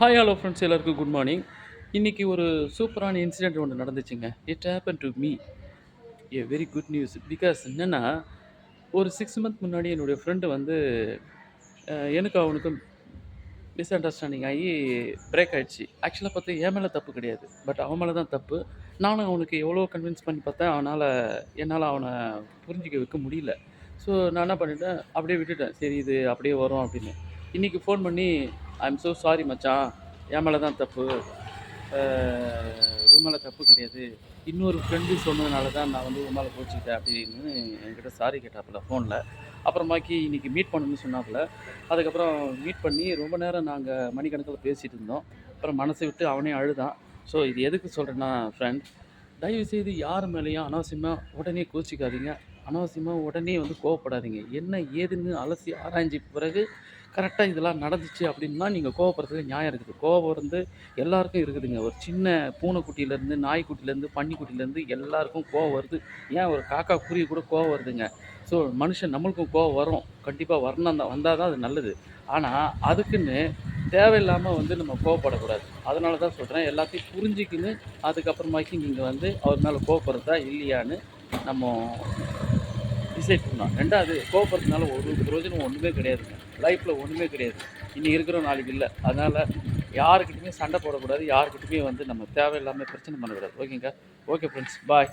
Hi hello friends எல்லாருக்கும் good morning இன்றைக்கி ஒரு சூப்பரான இன்சிடெண்ட் ஒன்று நடந்துச்சுங்க. It happen to me a very good news because என்னென்னா ஒரு சிக்ஸ் மந்த் முன்னாடி என்னுடைய ஃப்ரெண்டு வந்து எனக்கு அவனுக்கும் மிஸ் அண்டர்ஸ்டாண்டிங் ஆகி பிரேக் ஆகிடுச்சு ஆக்சுவலாக பார்த்து என் மேலே தப்பு கிடையாது. பட் அவன் மேலே தான் தப்பு. நானும் அவனுக்கு எவ்வளோ கன்வின்ஸ் பண்ணி பார்த்தேன். அவனால் என்னால் அவனை புரிஞ்சிக்க வைக்க முடியல. ஸோ நான் என்ன பண்ணிட்டேன்? அப்படியே விட்டுட்டேன். சரி இது அப்படியே வரும் அப்படின்னு. இன்றைக்கி ஃபோன் பண்ணி ஐ எம் ஸோ சாரி மச்சான் என் மேலே தான் தப்பு. அஹ் உன் மேலே தப்பு கிடையாது. இன்னொரு ஃப்ரெண்டு சொன்னதுனால தான் நான் வந்து உன் மேலே கோச்சிக்கிட்டேன் அப்படின்னு என்கிட்ட சாரி கேட்டாப்புல ஃபோனில் அப்புறமாக்கி இன்றைக்கி மீட் பண்ணணும்னு சொன்னாப்புல. அதுக்கப்புறம் மீட் பண்ணி ரொம்ப நேரம் நாங்கள் மணிக்கணக்கில் பேசிகிட்டு இருந்தோம். அப்புறம் மனசை விட்டு அவனே அழுதான். ஸோ இது எதுக்கு சொல்கிறேன்னா ஃப்ரெண்ட் தயவுசெய்து யார் மேலேயும் அனாவசியமாக உடனே கோச்சிக்காதீங்க. அனாவசியமாக உடனே வந்து கோவப்படாதீங்க. என்ன ஏதுன்னு அலசி ஆராய்ஞ்சி பிறகு கரெக்டாக இதெல்லாம் நடந்துச்சு அப்படின்னா நீங்கள் கோவப்படுறதுக்கு நியாயம் இருக்குது. கோவம் வந்து எல்லாருக்கும் இருக்குதுங்க. ஒரு சின்ன பூனைக்குட்டியிலேருந்து நாய்க்குட்டிலேருந்து பன்னிக்குட்டிலேருந்து எல்லாருக்கும் கோவம் வருது. ஏன் ஒரு காக்கா குருவி கூட கோவம் வருதுங்க? ஸோ மனுஷன் நம்மளுக்கும் கோவம் வரும். கண்டிப்பாக வரணும் தான் வந்தால் தான் அது நல்லது. ஆனால் அதுக்குன்னு தேவையில்லாமல் வந்து நம்ம கோவப்படக்கூடாது. அதனால தான் சொல்கிறேன் எல்லாத்தையும் புரிஞ்சிக்கின்னு அதுக்கப்புறமாக்கி நீங்கள் வந்து அவர் மேலே கோவப்படுறதா இல்லையான்னு நம்ம டிசைட் பண்ணலாம். ரெண்டாவது கோவப்படுறதுனால ஒரு பிரயோஜனம் ஒன்றுமே கிடையாதுங்க. லைஃப்பில் ஒன்றுமே கிடையாது. இன்றைக்கி இருக்கிறோம் நாளைக்கு இல்லை. அதனால் யாருக்கிட்டையுமே சண்டை போடக்கூடாது. யாருக்கிட்டையுமே வந்து நம்ம தேவையில்லாமல் பிரச்சனை பண்ணக்கூடாது. ஓகேங்க? Okay friends bye